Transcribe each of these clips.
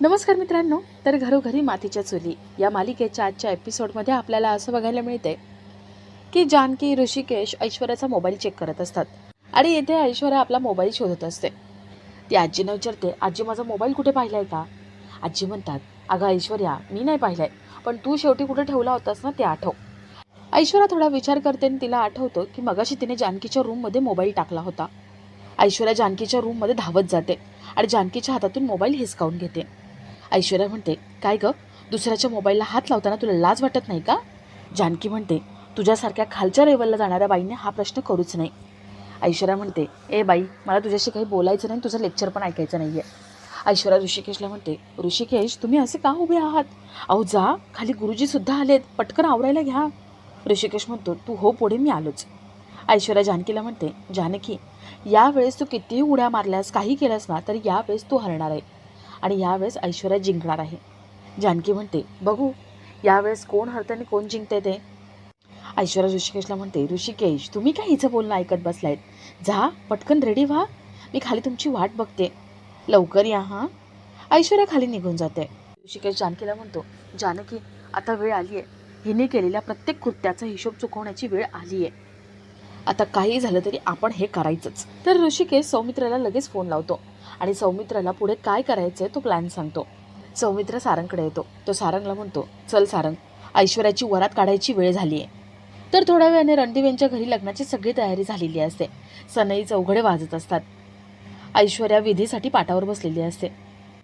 नमस्कार मित्रांनो तर घरोघरी मातीच्या चुली या मालिकेच्या आजच्या एपिसोडमध्ये आपल्याला असं बघायला मिळते की जानकी ऋषिकेश ऐश्वर्याचा मोबाईल चेक करत असतात. आणि येथे ऐश्वर्या आपला मोबाईल शोधत असते. ती आजीनं विचारते आजी माझा मोबाईल कुठे पाहिलाय का? आजी म्हणतात अगं ऐश्वर्या मी नाही पाहिलाय पण तू शेवटी कुठे ठेवला होतास ना ते आठव. ऐश्वर्या थोडा विचार करते आणि तिला आठवतं की मगाशी तिने जानकीच्या रूममध्ये मोबाईल टाकला होता. ऐश्वर्या जानकीच्या रूममध्ये धावत जाते आणि जानकीच्या हातातून मोबाईल हिसकावून घेते. ऐश्वर्या म्हणते काय ग? दुसऱ्याच्या मोबाईलला हात लावताना तुला लाज वाटत नाही का? जानकी म्हणते तुझ्यासारख्या खालच्या लेवलला जाणाऱ्या बाईने हा प्रश्न करूच नाही. ऐश्वर्या म्हणते ए बाई मला तुझ्याशी काही बोलायचं नाही तुझं लेक्चर पण ऐकायचं नाही आहे ऐश्वर्या ऋषिकेशला म्हणते ऋषिकेश तुम्ही असे का उभे आहात? अहो जा खाली गुरुजीसुद्धा आलेत पटकन आवरायला घ्या. ऋषिकेश म्हणतो तू हो पुढे मी आलोच. ऐश्वर्या जानकीला म्हणते जानकी यावेळेस तू कितीही उड्या मारल्यास काही केलंस ना तरी यावेळेस तू हरणार आहे. आणि यावेळेस ऐश्वर्या जिंकणार आहे. जानकी म्हणते बघू यावेळेस कोण हरतं आणि कोण जिंकते ते? ऐश्वर्या ऋषिकेशला म्हणते ऋषिकेश तुम्ही काय हिचं बोलणं ऐकत बसलायत? जा पटकन रेडी व्हा. मी खाली तुमची वाट बघते. लवकर या हां. ऐश्वर्या खाली निघून जाते. ऋषिकेश जानकीला म्हणतो जानकी आता वेळ आली आहे हिने केलेल्या प्रत्येक कृत्याचा हिशोब चुकवण्याची वेळ आली आहे आता काही झालं तरी आपण हे करायचंच. तर ऋषिकेश सौमित्राला लगेच फोन लावतो. आणि सौमित्राला पुढे काय करायचं आहे तो प्लॅन सांगतो. सौमित्र सारंगकडे येतो. तो सारंगला म्हणतो चल सारंग ऐश्वर्याची वरात काढायची वेळ झाली आहे तर थोड्या वेळाने रणदीव यांच्या घरी लग्नाची सगळी तयारी झालेली असते. सनई चौघडे वाजत असतात. ऐश्वर्या विधीसाठी पाटावर बसलेली असते.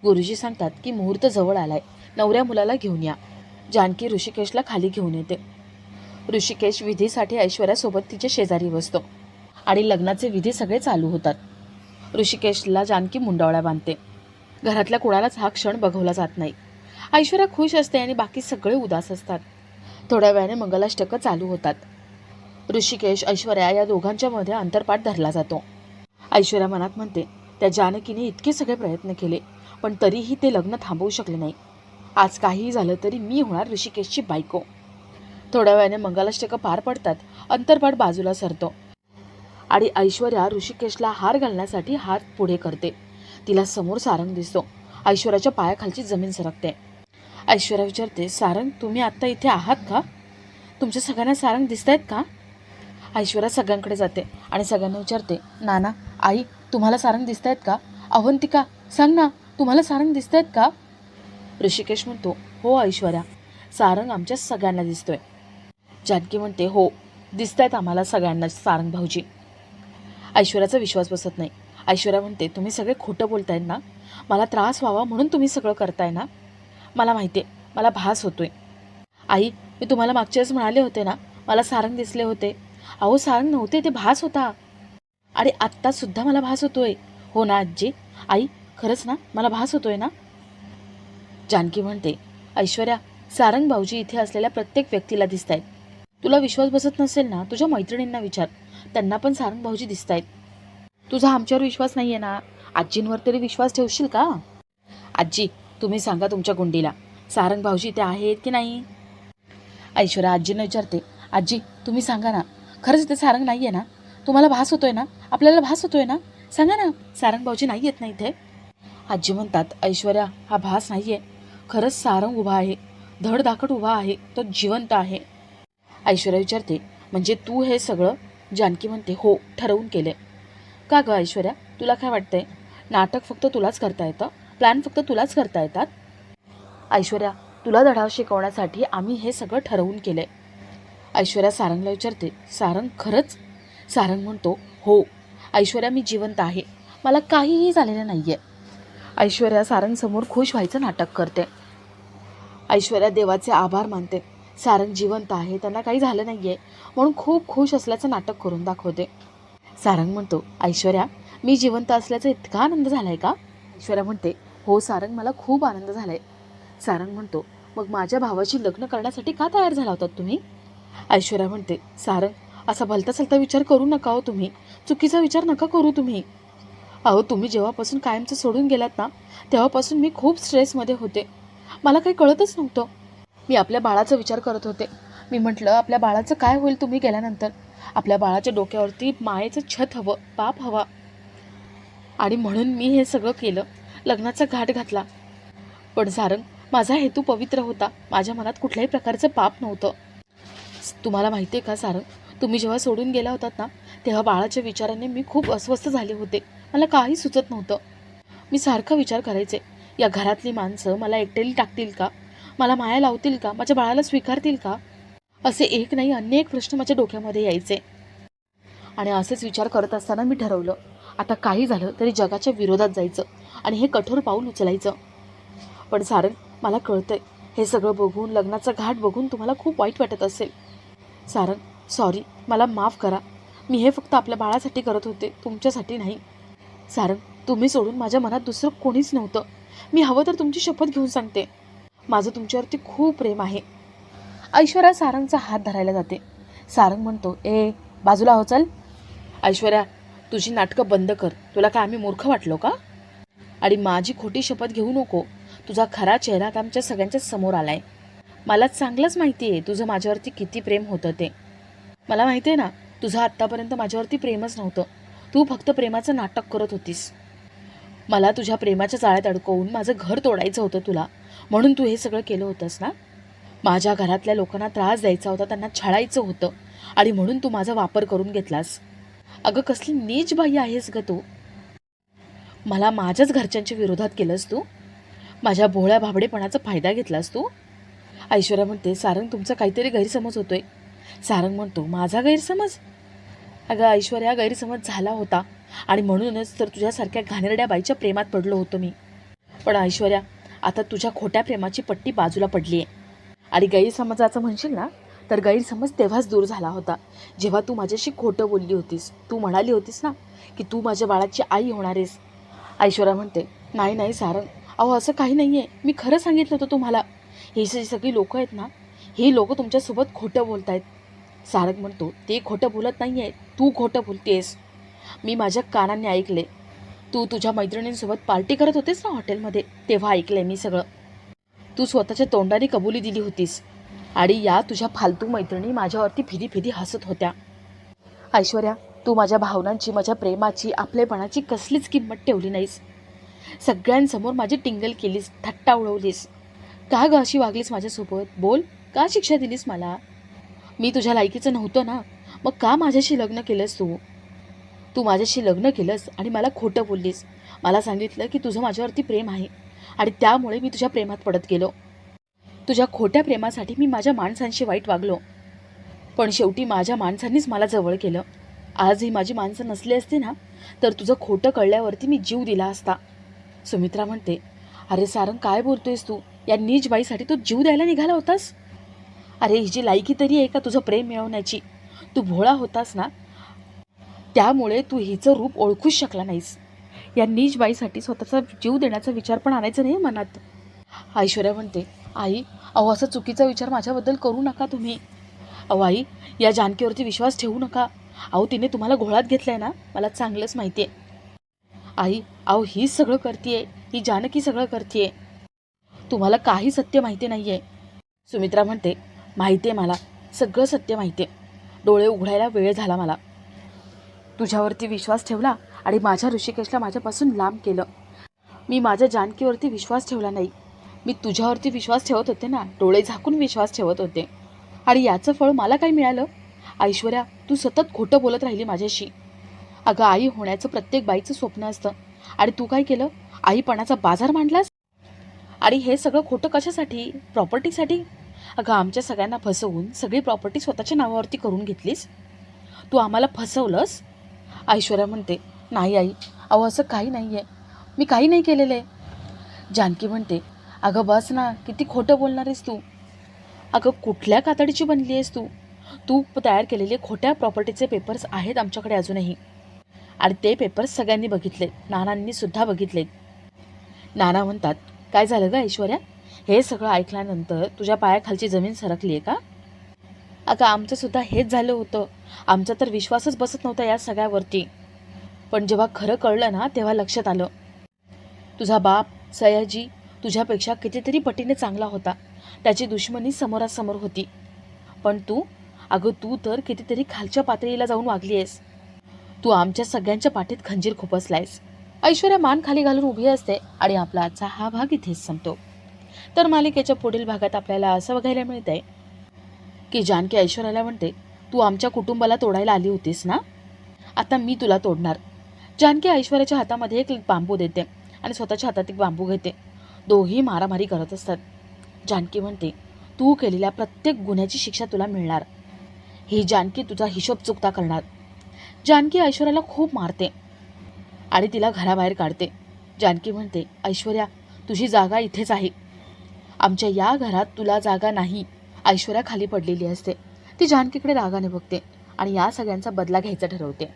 गुरुजी सांगतात की मुहूर्त जवळ आलाय. नवऱ्या मुलाला घेऊन या. जानकी ऋषिकेशला खाली घेऊन येते. ऋषिकेश विधीसाठी ऐश्वर्यासोबत तिच्या शेजारी बसतो. आणि लग्नाचे विधी सगळे चालू होतात. ऋषिकेशला जानकी मुंडावळ्या बांधते. घरातल्या कुणालाच हा क्षण बघवला जात नाही. ऐश्वर्या खुश असते आणि बाकी सगळे उदास असतात. थोड्या वेळाने मंगलाष्टकं चालू होतात. ऋषिकेश ऐश्वर्या या दोघांच्या मध्ये अंतरपाठ धरला जातो. ऐश्वर्या मनात म्हणते त्या जानकीने इतके सगळे प्रयत्न केले पण तरीही ते लग्न थांबवू शकले नाही. आज काहीही झालं तरी मी होणार ऋषिकेशची बायको. थोड्या वेळाने मंगलाष्टकं पार पडतात अंतरपाठ बाजूला सरतो. आणि ऐश्वर्या ऋषिकेशला हार घालण्यासाठी हात पुढे करते. तिला समोर सारंग दिसतो. ऐश्वर्याच्या पायाखालची जमीन सरकते. ऐश्वर्या विचारते सारंग तुम्ही आत्ता इथे आहात का? तुमच्या सगळ्यांना सारंग दिसत आहेत का? ऐश्वर्या सगळ्यांकडे जाते आणि सगळ्यांना विचारते नाना आई तुम्हाला सारंग दिसत आहेत का? अवंतिका सांग ना तुम्हाला सारंग दिसत आहेत का? ऋषिकेश म्हणतो हो ऐश्वर्या सारंग आमच्या सगळ्यांना दिसतोय. जानकी म्हणते हो दिसत आहेत आम्हाला सगळ्यांना सारंग भाऊजी. ऐश्वर्याचा विश्वास बसत नाही. ऐश्वर्या म्हणते तुम्ही सगळे खोटं बोलताय ना? मला त्रास व्हावा म्हणून तुम्ही सगळं करताय ना? मला माहिती आहे मला भास होतोय. आई मी तुम्हाला मागच्या वेळेस म्हणाले होते ना मला सारंग दिसले होते. अहो सारंग नव्हते ते भास होता. आणि आत्तासुद्धा मला भास होतोय. हो ना आजी आई खरंच ना मला भास होतोय ना? जानकी म्हणते ऐश्वर्या सारंग भाऊजी इथे असलेल्या प्रत्येक व्यक्तीला दिसत आहेत तुला विश्वास बसत नसेल ना तुझ्या मैत्रिणींना विचार. त्यांना पण सारंग भाऊजी दिसत आहेत तुझा आमच्यावर विश्वास नाही आहे ना? आजींवर तरी विश्वास ठेवशील का? आजी तुम्ही सांगा तुमच्या गुंडीला. सारंग भाऊजी इथे आहेत की नाही? ऐश्वर्या आजींना विचारते. आजी तुम्ही सांगा ना. खरंच इथे सारंग नाही आहे ना? तुम्हाला भास होतोय ना? आपल्याला भास होतोय ना? सांगा ना सारंग भाऊजी नाही येत ना इथे? आजी म्हणतात ऐश्वर्या हा भास नाही आहे खरंच सारंग उभा आहे. धडधाकट उभा आहे. तो जिवंत आहे. ऐश्वर्या विचारते म्हणजे तू हे सगळं जानकी म्हणते हो ठरवून केले का गं ऐश्वर्या तुला काय वाटतंय? नाटक फक्त तुलाच करता येतं? प्लॅन फक्त तुलाच करता येतात? ऐश्वर्या तुला धडा शिकवण्यासाठी आम्ही हे सगळं ठरवून केलं आहे ऐश्वर्या सारंगला विचारते सारंग खरंच? सारंग म्हणतो हो ऐश्वर्या मी जिवंत आहे. मला काहीही झालेलं नाही आहे ऐश्वर्या सारंगसमोर खुश व्हायचं नाटक करते. ऐश्वर्या देवाचे आभार मानते. सारंग जिवंत आहे त्यांना काही झालं नाही आहे म्हणून खूप खुश असल्याचं नाटक करून दाखवते. सारंग म्हणतो ऐश्वर्या मी जिवंत असल्याचा इतका आनंद झाला आहे का? ऐश्वर्या म्हणते हो सारंग मला खूप आनंद झाला आहे सारंग म्हणतो मग माझ्या भावाशी लग्न करण्यासाठी का तयार झाला होतात तुम्ही? ऐश्वर्या म्हणते सारंग असा भलता सलता विचार करू नका हो तुम्ही. चुकीचा विचार नका करू तुम्ही. अहो तुम्ही जेव्हापासून कायमचं सोडून गेलात ना तेव्हापासून मी खूप स्ट्रेसमध्ये होते. मला काही कळतच नव्हतं. मी आपल्या बाळाचा विचार करत होते. मी म्हटलं आपल्या बाळाचं काय होईल तुम्ही गेल्यानंतर? आपल्या बाळाच्या डोक्यावरती मायेचं छत हवं पाप हवा. आणि म्हणून मी हे सगळं केलं. लग्नाचा घाट घातला. पण सारंग माझा हेतू पवित्र होता. माझ्या मनात कुठल्याही प्रकारचं पाप नव्हतं. तुम्हाला माहिती आहे का सारंग? तुम्ही जेव्हा सोडून गेला होतात ना तेव्हा बाळाच्या विचाराने मी खूप अस्वस्थ झाले होते. मला काही सुचत नव्हतं. मी सारखा विचार करायचे या घरातली माणसं मला एकटेली टाकतील का? मला माया लावतील का? माझ्या बाळाला स्वीकारतील का? असे एक नाही अनेक प्रश्न माझ्या डोक्यामध्ये यायचे. आणि असेच विचार करत असताना मी ठरवलं आता काही झालं तरी जगाच्या विरोधात जायचं आणि हे कठोर पाऊल उचलायचं. पण सारंग मला कळतंय हे सगळं बघून लग्नाचा घाट बघून तुम्हाला खूप वाईट वाटत असेल. सारंग सॉरी मला माफ करा. मी हे फक्त आपल्या बाळासाठी करत होते तुमच्यासाठी नाही. सारंग तुम्ही सोडून माझ्या मनात दुसरं कोणीच नव्हतं. मी हवं तर तुमची शपथ घेऊन सांगते. माझं तुमच्यावरती खूप प्रेम आहे. ऐश्वर्या सारंगचा हात धरायला जाते. सारंग म्हणतो ए बाजूला हो चल. ऐश्वर्या तुझी नाटकं बंद कर. तुला काय आम्ही मूर्ख वाटलो का? आणि माझी खोटी शपथ घेऊ नको. तुझा खरा चेहरा आता आमच्या सगळ्यांच्या समोर आलाय. मला चांगलंच माहिती आहे तुझं माझ्यावरती किती प्रेम होतं ते. मला माहिती आहे ना तुझं आत्तापर्यंत माझ्यावरती प्रेमच नव्हतं. तू फक्त प्रेमाचं नाटक करत होतीस. मला तुझ्या प्रेमाच्या जाळ्यात अडकवून माझं घर तोडायचं होतं तुला. म्हणून तू हे सगळं केलं होतंस ना? माझ्या घरातल्या लोकांना त्रास द्यायचा होता त्यांना छळायचं होतं. आणि म्हणून तू माझा वापर करून घेतलास. अगं कसली नीच बाई आहेस ग तू. मला माझ्याच घरच्यांच्या विरोधात केलंस तू. माझ्या भोळ्या भाबडेपणाचा फायदा घेतलास तू. ऐश्वर्या म्हणते सारंग तुमचा काहीतरी गैरसमज होतोय. सारंग म्हणतो माझा गैरसमज? अगं ऐश्वर्या गैरसमज झाला होता. आणि म्हणूनच तर तुझ्यासारख्या घाणेरड्या बाईच्या प्रेमात पडलो होतो मी. पण ऐश्वर्या आता तुझ्या खोट्या प्रेमाची पट्टी बाजूला पडली आहे आणि गैरसमजाचं म्हणशील ना तर गैरसमज तेव्हाच दूर झाला होता. जेव्हा तू माझ्याशी खोटं बोलली होतीस तू म्हणाली होतीस ना की तू माझ्या बाळाची आई होणार आहेस ऐश्वर्या म्हणते नाही नाही सारंग. अहो असं काही नाही आहे मी खरं सांगितलं होतं तुम्हाला. ही जी सगळी लोकं आहेत ना ही लोकं तुमच्यासोबत खोटं बोलत आहेत सारंग म्हणतो ते खोटं बोलत नाही आहे तू खोटं बोलतेस. मी माझ्या कानांनी ऐकले. तू तुझ्या मैत्रिणींसोबत पार्टी करत होतेस ना हॉटेलमध्ये? तेव्हा ऐकलंय मी सगळं. तू स्वतःच्या तोंडाने कबुली दिली होतीस. आणि या तुझ्या फालतू मैत्रिणी माझ्यावरती फिरी फिरी हसत होत्या. ऐश्वर्या तू माझ्या भावनांची माझ्या प्रेमाची आपलेपणाची कसलीच किंमत ठेवली नाहीस. सगळ्यांसमोर माझी टिंगल केलीस थट्टा उडवलीस. का ग अशी वागलीस माझ्यासोबत? बोल का शिक्षा दिलीस मला? मी तुझ्या लायकीचं नव्हतं ना? मग का माझ्याशी लग्न केलंस तू? तू माझ्याशी लग्न केलंस आणि मला खोटं बोललीस. मला सांगितलं की तुझं माझ्यावरती प्रेम आहे आणि त्यामुळे मी तुझ्या प्रेमात पडत गेलो. तुझ्या खोट्या प्रेमासाठी मी माझ्या माणसांशी वाईट वागलो. पण शेवटी माझ्या माणसांनीच मला जवळ केलं. आज ही माझी माणसं नसली असते ना तर तुझं खोटं कळल्यावरती मी जीव दिला असता. सुमित्रा म्हणते अरे सारंग काय बोलतोयस तू? या नीज बाईसाठी तू जीव द्यायला निघाला होतास? अरे हिची लायकी तरी आहे का तुझं प्रेम मिळवण्याची? तू भोळा होतास ना त्यामुळे तू हिचं रूप ओळखूच शकला नाहीस. या नीज बाईसाठी स्वतःचा जीव देण्याचा विचार पण आणायचा नाही मनात. ऐश्वर्या म्हणते आई अहो असा चुकीचा विचार माझ्याबद्दल करू नका तुम्ही. अहो आई या जानकीवरती विश्वास ठेवू नका. अहो तिने तुम्हाला घोळात घेतलाय ना? मला चांगलंच माहिती आहे आई अहो हीच सगळं करतीये. ही जानकी सगळं करतीये. तुम्हाला काही सत्य माहिती नाही आहे सुमित्रा म्हणते माहिती आहे मला. सगळं सत्य माहिती आहे डोळे उघडायला वेळ झाला मला. तुझ्यावरती विश्वास ठेवला आणि माझ्या ऋषिकेशला माझ्यापासून लांब केलं. मी माझ्या जानकीवरती विश्वास ठेवला नाही. मी तुझ्यावरती विश्वास ठेवत होते ना डोळे झाकून विश्वास ठेवत होते. आणि याचं फळ मला काय मिळालं? ऐश्वर्या तू सतत खोटं बोलत राहिली माझ्याशी. अगं आई होण्याचं प्रत्येक बाईचं स्वप्न असतं. आणि तू काय केलं? आईपणाचा बाजार मांडलास? आणि हे सगळं खोटं कशासाठी? प्रॉपर्टीसाठी? अगं आमच्या सगळ्यांना फसवून सगळी प्रॉपर्टी स्वतःच्या नावावरती करून घेतलीस? तू आम्हाला फसवलंस? ऐश्वर्या म्हणते नाही आई अहो असं काही नाही आहे मी काही नाही केलेलं आहे जानकी म्हणते अगं बस ना किती खोटं बोलणार आहेस तू. अगं कुठल्या कातडीची बनली आहेस तू? तू तयार केलेले खोट्या प्रॉपर्टीचे पेपर्स आहेत आमच्याकडे अजूनही. आणि ते पेपर्स सगळ्यांनी बघितले नानांनी सुद्धा बघितलेत नाना म्हणतात काय झालं ग ऐश्वर्या? हे सगळं ऐकल्यानंतर तुझ्या पायाखालची जमीन सरकली आहे का? अगं आमचं सुद्धा हेच झालं होतं. आमचा तर विश्वासच बसत नव्हता या सगळ्यावरती. पण जेव्हा खरं कळलं ना तेव्हा लक्षात आलं. तुझा बाप सयाजी तुझ्यापेक्षा कितीतरी पटीने चांगला होता. त्याची दुश्मनी समोरासमोर होती. पण तू? अगं तू तर कितीतरी खालच्या पातळीला जाऊन वागली आहेस तू आमच्या सगळ्यांच्या पाठीत खंजीर खुपसलायस. ऐश्वर्या मान खाली घालून उभी असते आणि आपला आजचा हा भाग इथेच संपतो. तर मालिकेच्या पुढील भागात आपल्याला असं बघायला मिळत आहे की जानकी ऐश्वर्याला म्हणते तू आमच्या कुटुंबाला तोडायला आली होतीस ना? आता मी तुला तोडणार. जानकी ऐश्वर्याच्या हातामध्ये एक बांबू देते आणि स्वतःच्या हातात एक बांबू घेते. दोघी मारामारी करत असतात. जानकी म्हणते तू केलेल्या प्रत्येक गुन्ह्याची शिक्षा तुला मिळणार. ही जानकी तुझा हिशोब चुकता करणार. जानकी ऐश्वर्याला खूप मारते आणि तिला घराबाहेर काढते. जानकी म्हणते ऐश्वर्या तुझी जागा इथेच आहे. आमच्या या घरात तुला जागा नाही. ऐश्वर्या खाली पडलेली असते. ती जानकीकडे रागाने बघते आणि या सगळ्यांचा बदला घ्यायचा ठरवते.